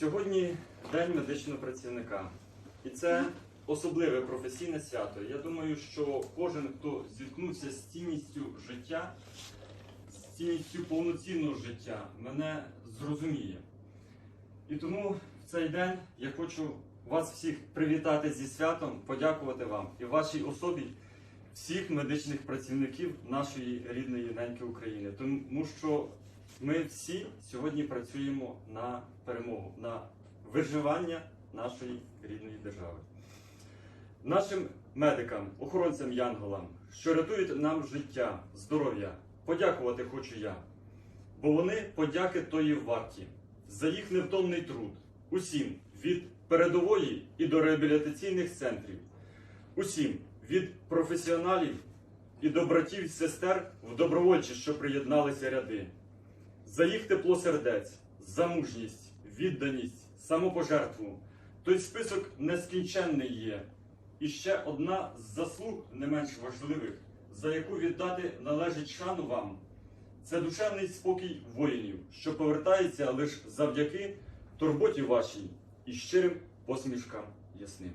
Сьогодні День медичного працівника. І це особливе професійне свято. Я думаю, що кожен, хто зіткнувся з цінністю життя, з цінністю повноцінного життя, мене зрозуміє. І тому в цей день я хочу вас всіх привітати зі святом, подякувати вам і вашій особі всіх медичних працівників нашої рідної неньки України. Тому що ми всі сьогодні працюємо на перемогу, на виживання нашої рідної держави. Нашим медикам, охоронцям Янголам, що рятують нам життя, здоров'я, подякувати хочу я, бо вони подяки тої варті за їх невтомний труд, усім від передової і до реабілітаційних центрів, усім від професіоналів і до братів і сестер в добровольчі, що приєдналися ряди, за їх тепло сердець, за мужність, відданість, самопожертву. Той список нескінченний є. І ще одна з заслуг не менш важливих, за яку віддати належить шану вам. Це душевний спокій воїнів, що повертається лише завдяки турботі вашій і щирим посмішкам ясним.